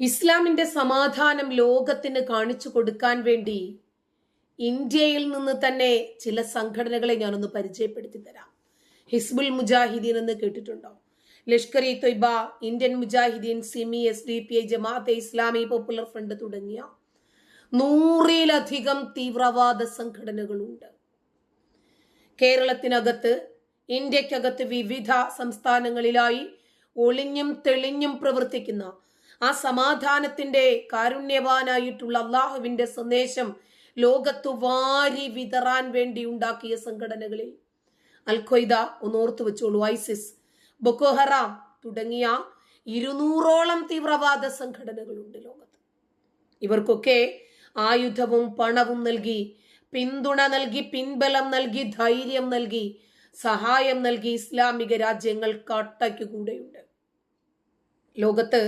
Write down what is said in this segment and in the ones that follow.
ഇസ്ലാമിന്റെ സമാധാനം ലോകത്തിന് കാണിച്ചു കൊടുക്കാൻ വേണ്ടി ഇന്ത്യയിൽ നിന്ന് തന്നെ ചില സംഘടനകളെ ഞാനൊന്ന് പരിചയപ്പെടുത്തി തരാം. ഹിസ്ബുൽ മുജാഹിദീൻ എന്ന് കേട്ടിട്ടുണ്ടോ? Lashkar e Taiba Indian Mujahideen SIMI S D P I Jamaat e Islami popular front തുടങ്ങിയ നൂറിലധികം തീവ്രവാദ സംഘടനകളുണ്ട്. കേരളത്തിനകത്ത് ഇന്ത്യക്കകത്ത് വിവിധ സംസ്ഥാനങ്ങളിലായി ഒളിഞ്ഞും തെളിഞ്ഞും പ്രവർത്തിക്കുന്ന ആ സമാധാനത്തിന്റെ കാരുണ്യവാനായിട്ടുള്ള അള്ളാഹുവിന്റെ സന്ദേശം ലോകത്ത് വാരി വിതറാൻ വേണ്ടി ഉണ്ടാക്കിയ സംഘടനകളിൽ. അൽ ഖ്വയ്ദ ഒന്ന് ഓർത്തു വെച്ചോളൂ ഐസിസ് ബൊക്കോഹറാം തുടങ്ങിയ ഇരുന്നൂറോളം തീവ്രവാദ സംഘടനകളുണ്ട് ലോകത്ത്. ഇവർക്കൊക്കെ ആയുധവും പണവും നൽകി പിന്തുണ നൽകി പിൻബലം നൽകി ധൈര്യം നൽകി സഹായം നൽകി ഇസ്ലാമിക രാജ്യങ്ങൾ കട്ടയ്ക്ക് കൂടെയുണ്ട്. ലോകത്ത്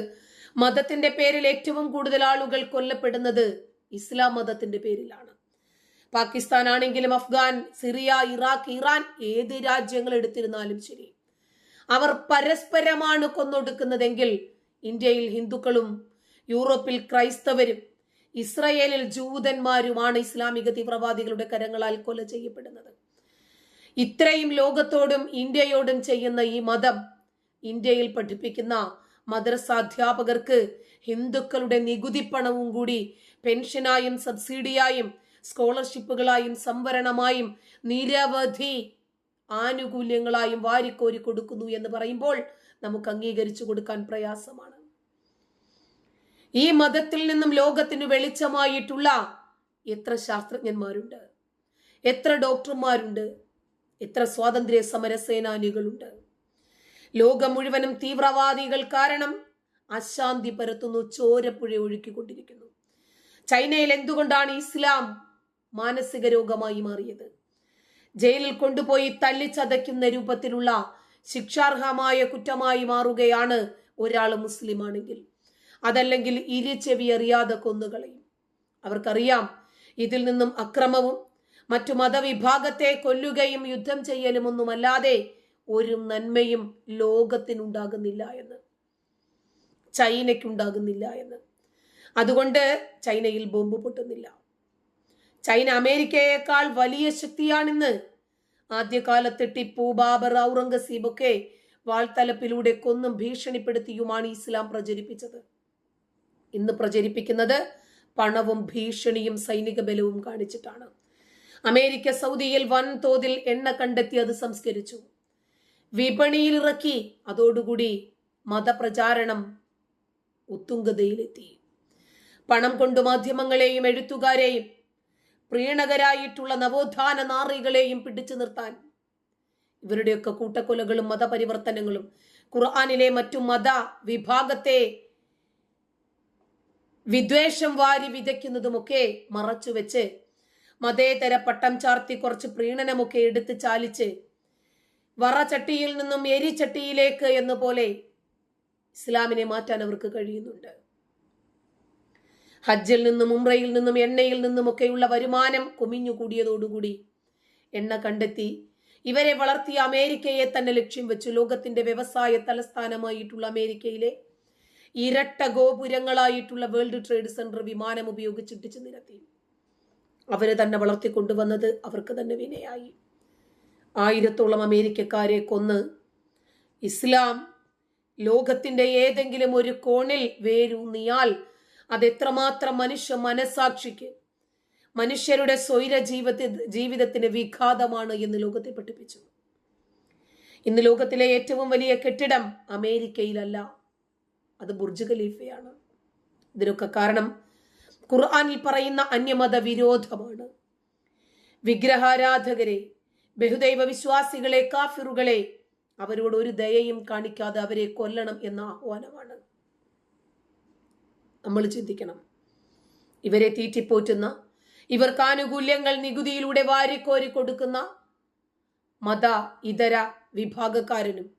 മതത്തിന്റെ പേരിൽ ഏറ്റവും കൂടുതൽ ആളുകൾ കൊല്ലപ്പെടുന്നത് ഇസ്ലാം മതത്തിന്റെ പേരിലാണ്. പാകിസ്ഥാൻ ആണെങ്കിലും അഫ്ഗാൻ സിറിയ ഇറാഖ് ഇറാൻ ഏത് രാജ്യങ്ങൾ എടുത്തിരുന്നാലും ശരി. അവർ പരസ്പരമാണ് കൊന്നൊടുക്കുന്നതെങ്കിൽ ഇന്ത്യയിൽ ഹിന്ദുക്കളും യൂറോപ്പിൽ ക്രൈസ്തവരും ഇസ്രയേലിൽ ജൂതന്മാരുമാണ് ഇസ്ലാമിക തീവ്രവാദികളുടെ കരങ്ങളാൽ കൊല ചെയ്യപ്പെടുന്നത്. ഇത്രയും ലോകത്തോടും ഇന്ത്യയോടും ചെയ്യുന്ന ഈ മതം ഇന്ത്യയിൽ പഠിപ്പിക്കുന്ന മദ്രസാധ്യാപകർക്ക് ഹിന്ദുക്കളുടെ നികുതി പണവും കൂടി പെൻഷനായും സബ്സിഡിയായും സ്കോളർഷിപ്പുകളായും സംവരണമായും നിരവധി ആനുകൂല്യങ്ങളായും വാരിക്കോരി കൊടുക്കുന്നു എന്ന് പറയുമ്പോൾ നമുക്ക് അംഗീകരിച്ചു കൊടുക്കാൻ പ്രയാസമാണ്. ഈ മതത്തിൽ നിന്നും ലോകത്തിന് വെളിച്ചമായിട്ടുള്ള എത്ര ശാസ്ത്രജ്ഞന്മാരുണ്ട്? എത്ര ഡോക്ടർമാരുണ്ട്? എത്ര സ്വാതന്ത്ര്യ സമര സേനാനികളുണ്ട് ലോകം മുഴുവനും തീവ്രവാദികൾ കാരണം അശാന്തി പരത്തുന്നു ചോരപ്പുഴ ഒഴുക്കിക്കൊണ്ടിരിക്കുന്നു. ചൈനയിൽ എന്തുകൊണ്ടാണ് ഇസ്ലാം മാനസിക രോഗമായി മാറിയത്? ജയിലിൽ കൊണ്ടുപോയി തല്ലിച്ചതയ്ക്കുന്ന രൂപത്തിലുള്ള ശിക്ഷാർഹമായ കുറ്റമായി മാറുകയാണ് ഒരാൾ മുസ്ലിമാണെങ്കിൽ. അതല്ലെങ്കിൽ ഇരിച്ചെവി അറിയാതെ കൊന്നുകളയും അവർക്കറിയാം ഇതിൽ നിന്നും അക്രമവും മറ്റു മതവിഭാഗത്തെ കൊല്ലുകയും യുദ്ധം ചെയ്യലും ഒന്നുമല്ലാതെ ഒരു നന്മയും ലോകത്തിനുണ്ടാകുന്നില്ല എന്ന്. ചൈനയ്ക്കുണ്ടാകുന്നില്ല എന്ന്. അതുകൊണ്ട് ചൈനയിൽ ബോംബ് പൊട്ടുന്നില്ല. ചൈന അമേരിക്കയേക്കാൾ വലിയ ശക്തിയാണെന്ന് ആദ്യകാലത്ത് ടിപ്പു ബാബർ ഔറംഗസീബ് ഒക്കെ വാൾത്തലപ്പിലൂടെ കൊന്നും ഭീഷണിപ്പെടുത്തിയുമാണ് ഇസ്ലാം പ്രചരിപ്പിച്ചത്. ഇന്ന് പ്രചരിപ്പിക്കുന്നത് പണവും ഭീഷണിയും സൈനിക ബലവും കാണിച്ചിട്ടാണ്. അമേരിക്ക സൗദിയിൽ വൻതോതിൽ എണ്ണ കണ്ടെത്തി അത് സംസ്കരിച്ചു. വിപണിയിൽ ഇറക്കി അതോടുകൂടി മതപ്രചാരണം ഉത്തുംഗതയിലെത്തി. പണം കൊണ്ട് മാധ്യമങ്ങളെയും എഴുത്തുകാരെയും പ്രീണകരായിട്ടുള്ള നവോത്ഥാന നാറികളെയും പിടിച്ചു നിർത്താൻ ഇവരുടെയൊക്കെ കൂട്ടക്കൊലകളും മതപരിവർത്തനങ്ങളും ഖുർആാനിലെ മറ്റു മത വിഭാഗത്തെ വിദ്വേഷം വാരി വിതയ്ക്കുന്നതുമൊക്കെ മറച്ചുവെച്ച് മതേതര പട്ടം ചാർത്തി കുറച്ച് പ്രീണനമൊക്കെ എടുത്ത് ചാലിച്ച് വറചട്ടിയിൽ നിന്നും എരിച്ചട്ടിയിലേക്ക് എന്ന പോലെ ഇസ്ലാമിനെ മാറ്റാൻ അവർക്ക് കഴിയുന്നുണ്ട്. ഹജ്ജിൽ നിന്നും ഉംറയിൽ നിന്നും എണ്ണയിൽ നിന്നുമൊക്കെയുള്ള വരുമാനം കുമിഞ്ഞുകൂടിയതോടുകൂടി എണ്ണ കണ്ടെത്തി ഇവരെ വളർത്തിയ അമേരിക്കയെ തന്നെ ലക്ഷ്യം വെച്ച് ലോകത്തിന്റെ വ്യവസായ തലസ്ഥാനമായിട്ടുള്ള അമേരിക്കയിലെ ഇരട്ട ഗോപുരങ്ങളായിട്ടുള്ള വേൾഡ് ട്രേഡ് സെന്റർ വിമാനം ഉപയോഗിച്ചിട്ടിച്ച് നിരത്തി അവരെ തന്നെ വളർത്തിക്കൊണ്ടുവന്നത് അവർക്ക് തന്നെ വിനയായി. ആയിരത്തോളം അമേരിക്കക്കാരെ കൊന്ന്. ഇസ്ലാം ലോകത്തിന്റെ ഏതെങ്കിലും ഒരു കോണിൽ വേരൂന്നിയാൽ അതെത്രമാത്രം മനുഷ്യ മനസാക്ഷിക്ക് മനുഷ്യരുടെ സ്വൈര ജീവിത ജീവിതത്തിന് വിഘാതമാണ് എന്ന് ലോകത്തെ പഠിപ്പിച്ചു. ഇന്ന് ലോകത്തിലെ ഏറ്റവും വലിയ കെട്ടിടം അമേരിക്കയിലല്ല അത് ബുർജ് ഖലീഫയാണ്. ഇതിനൊക്കെ കാരണം ഖുർആാനിൽ പറയുന്ന അന്യമത വിരോധമാണ് വിഗ്രഹാരാധകരെ ബഹുദൈവ വിശ്വാസികളെ കാഫിറുകളെ അവരോട് ഒരു ദയയും കാണിക്കാതെ അവരെ കൊല്ലണം എന്ന ആഹ്വാനമാണ്. നമ്മൾ ചിന്തിക്കണം. ഇവരെ തീറ്റിപ്പോറ്റുന്ന ഇവർക്ക് ആനുകൂല്യങ്ങൾ നികുതിയിലൂടെ വാരിക്കോരി കൊടുക്കുന്ന മത ഇതര വിഭാഗക്കാരനും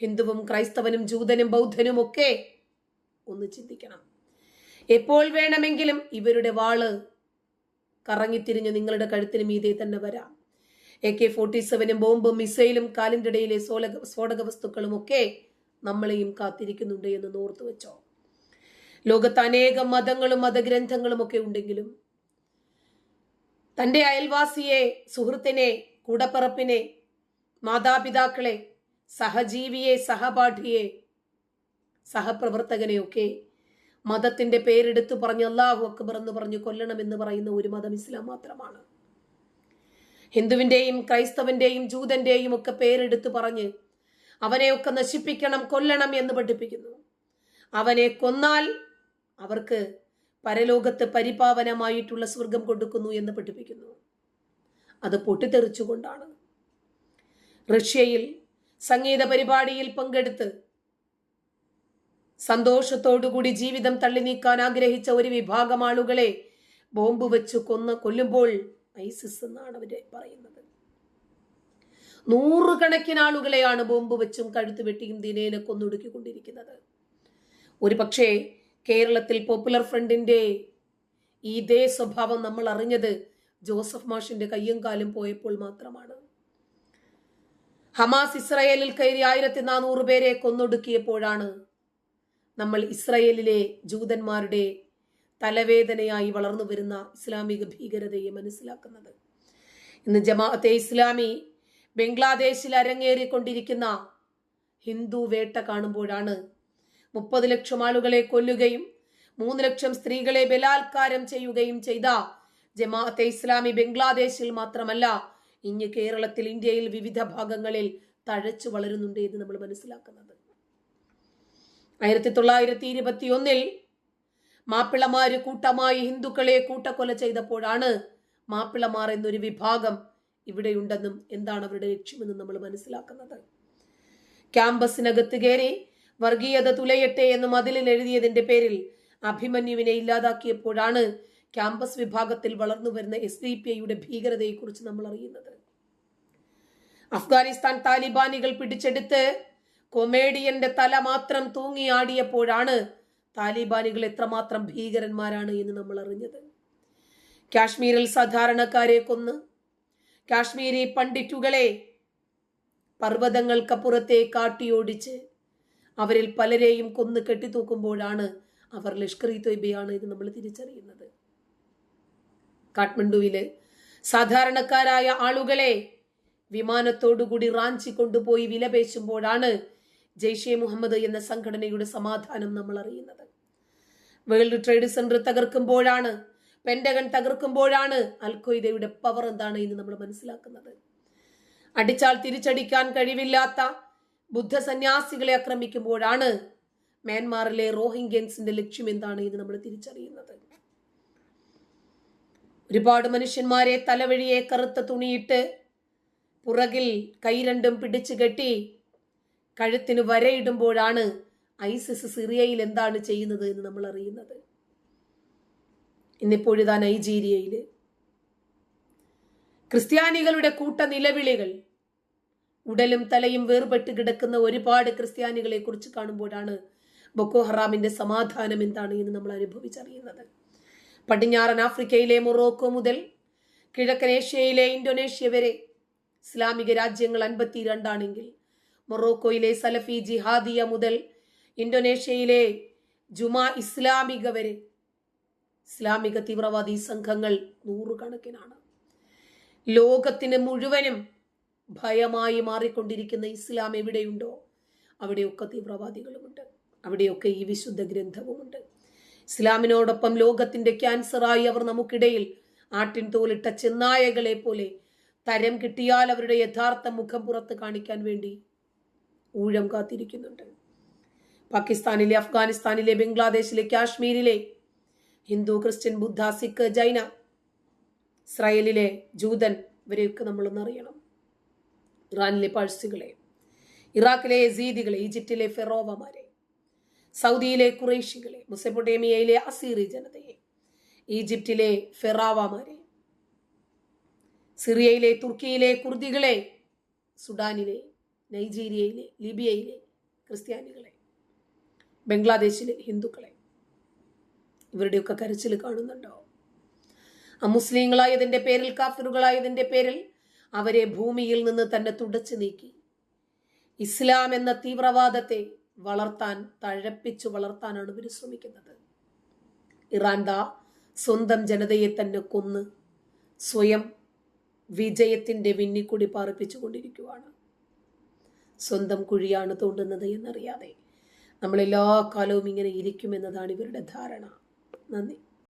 ഹിന്ദുവും ക്രൈസ്തവനും ജൂതനും ബൗദ്ധനും ഒക്കെ ഒന്ന് ചിന്തിക്കണം. എപ്പോൾ വേണമെങ്കിലും ഇവരുടെ വാൾ കറങ്ങിത്തിരിഞ്ഞ് നിങ്ങളുടെ കഴുത്തിന് മീതെ തന്നെ വരാം. എ കെ ഫോർട്ടി സെവനും ബോംബും മിസൈലും കാലിന്റെടയിലെ സോലക സ്ഫോടക വസ്തുക്കളും ഒക്കെ നമ്മളെയും കാത്തിരിക്കുന്നുണ്ട് എന്ന് നോർത്തു വെച്ചോ ലോകത്ത് അനേകം മതങ്ങളും മതഗ്രന്ഥങ്ങളും ഒക്കെ ഉണ്ടെങ്കിലും തന്റെ അയൽവാസിയെ സുഹൃത്തിനെ കൂടപ്പറപ്പിനെ മാതാപിതാക്കളെ സഹജീവിയെ സഹപാഠിയെ സഹപ്രവർത്തകനെയൊക്കെ മതത്തിന്റെ പേരെടുത്തു പറഞ്ഞ് അള്ളാഹു അക്ബർ എന്ന് പറഞ്ഞ് കൊല്ലണമെന്ന് പറയുന്ന ഒരു മതം ഇസ്ലാം മാത്രമാണ്. ഹിന്ദുവിന്റെയും ക്രൈസ്തവന്റെയും ജൂതന്റെയും ഒക്കെ പേരെടുത്ത് പറഞ്ഞ് അവനെയൊക്കെ നശിപ്പിക്കണം കൊല്ലണം എന്ന് പഠിപ്പിക്കുന്നു. അവനെ കൊന്നാൽ അവർക്ക് പരലോകത്ത് പരിപാവനമായിട്ടുള്ള സ്വർഗം കൊടുക്കുന്നു എന്ന് പഠിപ്പിക്കുന്നു. അത് പൊട്ടിത്തെറിച്ചുകൊണ്ടാണ്. റഷ്യയിൽ സംഗീത പരിപാടിയിൽ പങ്കെടുത്ത് സന്തോഷത്തോടുകൂടി ജീവിതം തള്ളി നീക്കാൻ ആഗ്രഹിച്ച ഒരു വിഭാഗം ആളുകളെ ബോംബ് വെച്ച് കൊന്ന് കൊല്ലുമ്പോൾ ഐസിസ് എന്നാണ് അവർ പറയുന്നത്. നൂറുകണക്കിന് ആളുകളെയാണ് ബോംബ് വെച്ചും കഴുത്ത് വെട്ടിയും ദിനേനെ കൊന്നൊടുക്കിക്കൊണ്ടിരിക്കുന്നത്. ഒരു പക്ഷേ കേരളത്തിൽ പോപ്പുലർ ഫ്രണ്ടിന്റെ ഇതേ സ്വഭാവം നമ്മൾ അറിഞ്ഞത് ജോസഫ് മാഷിന്റെ കയ്യും കാലും പോയപ്പോൾ മാത്രമാണ്. ഹമാസ് ഇസ്രായേലിൽ കയറി ആയിരത്തി നാനൂറ് പേരെ കൊന്നൊടുക്കിയപ്പോഴാണ് നമ്മൾ ഇസ്രായേലിലെ ജൂതന്മാരുടെ തലവേദനയായി വളർന്നു വരുന്ന ഇസ്ലാമിക ഭീകരതയെ മനസ്സിലാക്കുന്നത്. ഇന്ന് ജമാഅത്തെ ഇസ്ലാമി ബംഗ്ലാദേശിൽ അരങ്ങേറിക്കൊണ്ടിരിക്കുന്ന ഹിന്ദു വേട്ട കാണുമ്പോഴാണ് മുപ്പത് ലക്ഷം ആളുകളെ കൊല്ലുകയും മൂന്ന് ലക്ഷം സ്ത്രീകളെ ബലാത്കാരം ചെയ്യുകയും ചെയ്ത ജമാഅത്തെ ഇസ്ലാമി ബംഗ്ലാദേശിൽ മാത്രമല്ല ഇന്ന് കേരളത്തിൽ ഇന്ത്യയിൽ വിവിധ ഭാഗങ്ങളിൽ തഴച്ചു വളരുന്നുണ്ട് എന്ന് നമ്മൾ മനസ്സിലാക്കുന്നത്. ആയിരത്തി തൊള്ളായിരത്തി ഇരുപത്തി ഒന്നിൽ മാപ്പിളമാര് കൂട്ടമായി ഹിന്ദുക്കളെ കൂട്ടക്കൊല ചെയ്തപ്പോഴാണ് മാപ്പിളമാർ എന്നൊരു വിഭാഗം ഇവിടെയുണ്ടെന്നും എന്താണ് അവരുടെ ലക്ഷ്യമെന്നും നമ്മൾ മനസ്സിലാക്കുന്നത്. ക്യാമ്പസിനകത്ത് കയറി വർഗീയത തുലയട്ടെ എന്ന് മതിലിൽ എഴുതിയതിന്റെ പേരിൽ അഭിമന്യുവിനെ ഇല്ലാതാക്കിയപ്പോഴാണ് ക്യാമ്പസ് വിഭാഗത്തിൽ വളർന്നു വരുന്ന എസ് ഡി പി ഐയുടെ ഭീകരതയെക്കുറിച്ച് നമ്മൾ അറിയുന്നത്. അഫ്ഗാനിസ്ഥാൻ താലിബാനികൾ പിടിച്ചെടുത്ത് കൊമേഡിയന്റെ തല മാത്രം തൂങ്ങിയാടിയപ്പോഴാണ് താലിബാനികൾ എത്രമാത്രം ഭീകരന്മാരാണ് എന്ന് നമ്മൾ അറിഞ്ഞത്. കാശ്മീരിൽ സാധാരണക്കാരെ കൊന്ന് കാശ്മീരി പണ്ഡിറ്റുകളെ പർവതങ്ങൾക്കപ്പുറത്തെ കാട്ടിയോടിച്ച് അവരിൽ പലരെയും കൊന്ന് കെട്ടിത്തൂക്കുമ്പോഴാണ് അവർ ലഷ്കർ ഇ തൊയ്ബയാണ് എന്ന് നമ്മൾ തിരിച്ചറിയുന്നത്. കാഠ്മണ്ഡുവിലെ സാധാരണക്കാരായ ആളുകളെ വിമാനത്തോടുകൂടി റാഞ്ചി കൊണ്ടുപോയി വിലപേശുമ്പോഴാണ് ജെയ്ഷെ മുഹമ്മദ് എന്ന സംഘടനയുടെ സമാധാനം നമ്മൾ അറിയുന്നത്. വേൾഡ് ട്രേഡ് സെന്റർ തകർക്കുമ്പോഴാണ് പെന്റഗൺ തകർക്കുമ്പോഴാണ് അൽഖ്വയ്ദയുടെ പവർ എന്താണ് എന്ന് നമ്മൾ മനസ്സിലാക്കുന്നത്. അടിച്ചാൽ തിരിച്ചടിക്കാൻ കഴിവില്ലാത്ത ബുദ്ധ സന്യാസികളെ ആക്രമിക്കുമ്പോഴാണ് മ്യാൻമാറിലെ റോഹിംഗ്യൻസിന്റെ ലക്ഷ്യം എന്താണ് എന്ന് നമ്മൾ തിരിച്ചറിയുന്നത്. ഒരുപാട് മനുഷ്യന്മാരെ തലവഴിയെ കറുത്ത തുണിയിട്ട് പുറകിൽ കൈ രണ്ടും പിടിച്ചു കെട്ടി കഴുത്തിന് വരയിടുമ്പോഴാണ് ഐസിസ് സിറിയയിൽ എന്താണ് ചെയ്യുന്നത് എന്ന് നമ്മൾ അറിയുന്നത്. ഇന്നിപ്പോഴിതാ നൈജീരിയയിൽ ക്രിസ്ത്യാനികളുടെ കൂട്ട നിലവിളികൾ ഉടലും തലയും വേർപെട്ട് കിടക്കുന്ന ഒരുപാട് ക്രിസ്ത്യാനികളെ കുറിച്ച് കാണുമ്പോഴാണ് ബൊക്കോ ഹറാമിന്റെ സമാധാനം എന്താണ് എന്ന് നമ്മൾ അനുഭവിച്ചറിയുന്നത്. പടിഞ്ഞാറൻ ആഫ്രിക്കയിലെ മൊറോക്കോ മുതൽ കിഴക്കൻ ഏഷ്യയിലെ ഇന്തോനേഷ്യ വരെ ഇസ്ലാമിക രാജ്യങ്ങൾ അൻപത്തിരണ്ടാണെങ്കിൽ മൊറോക്കോയിലെ സലഫി ജിഹാദിയ മുതൽ ഇന്തോനേഷ്യയിലെ ജുമാ ഇസ്ലാമിക വരെ ഇസ്ലാമിക തീവ്രവാദി സംഘങ്ങൾ നൂറുകണക്കിനാണ്. ലോകത്തിന് മുഴുവനും ഭയമായി മാറിക്കൊണ്ടിരിക്കുന്ന ഇസ്ലാം എവിടെയുണ്ടോ? അവിടെയൊക്കെ തീവ്രവാദികളുമുണ്ട്. അവിടെയൊക്കെ ഈ വിശുദ്ധ ഗ്രന്ഥവുമുണ്ട്. ഇസ്ലാമിനോടൊപ്പം ലോകത്തിന്റെ ക്യാൻസറായി അവർ നമുക്കിടയിൽ ആട്ടിൻ തോലിട്ട ചെന്നായകളെ പോലെ തരം കിട്ടിയാൽ അവരുടെ യഥാർത്ഥ മുഖം പുറത്ത് കാണിക്കാൻ വേണ്ടി ഊഴം കാത്തിരിക്കുന്നുണ്ട്. പാകിസ്ഥാനിലെ അഫ്ഗാനിസ്ഥാനിലെ ബംഗ്ലാദേശിലെ കാശ്മീരിലെ ഹിന്ദു ക്രിസ്ത്യൻ ബുദ്ധ സിഖ് ജൈന ഇസ്രായേലിലെ ജൂതൻ ഇവരെയൊക്കെ നമ്മളൊന്നറിയണം ഇറാനിലെ പാഴ്സികളെ ഇറാഖിലെ എസീദികളെ ഈജിപ്തിലെ ഫെറോവമാരെ സൗദിയിലെ കുറേഷികളെ മുസപ്പൊട്ടേമിയയിലെ അസീറി ജനതയെ ഈജിപ്തിലെ ഫെറാവമാരെ സിറിയയിലെ തുർക്കിയിലെ കുർദികളെ സുഡാനിലെ നൈജീരിയയിലെ ലിബിയയിലെ ക്രിസ്ത്യാനികളെ ബംഗ്ലാദേശിലെ ഹിന്ദുക്കളെ ഇവരുടെയൊക്കെ കരച്ചിൽ കാണുന്നുണ്ടോ? അമുസ്ലിങ്ങളായതിന്റെ പേരിൽ കാഫിറുകളായതിന്റെ പേരിൽ അവരെ ഭൂമിയിൽ നിന്ന് തന്നെ തുടച്ചു നീക്കി. ഇസ്ലാം എന്ന തീവ്രവാദത്തെ വളർത്താൻ തഴപ്പിച്ചു വളർത്താനാണ് ഇവർ ശ്രമിക്കുന്നത്. ഇറാൻ ദാ സ്വന്തം ജനതയെ തന്നെ കൊന്ന് സ്വയം വിജയത്തിന്റെ വിന്നിക്കുടി പാർപ്പിച്ചുകൊണ്ടിരിക്കുകയാണ് സ്വന്തം കുഴിയാണ് തോണ്ടുന്നത് എന്നറിയാതെ. നമ്മളെല്ലാ കാലവും ഇങ്ങനെ ഇരിക്കുമെന്നതാണ് ഇവരുടെ ധാരണ. നന്ദി.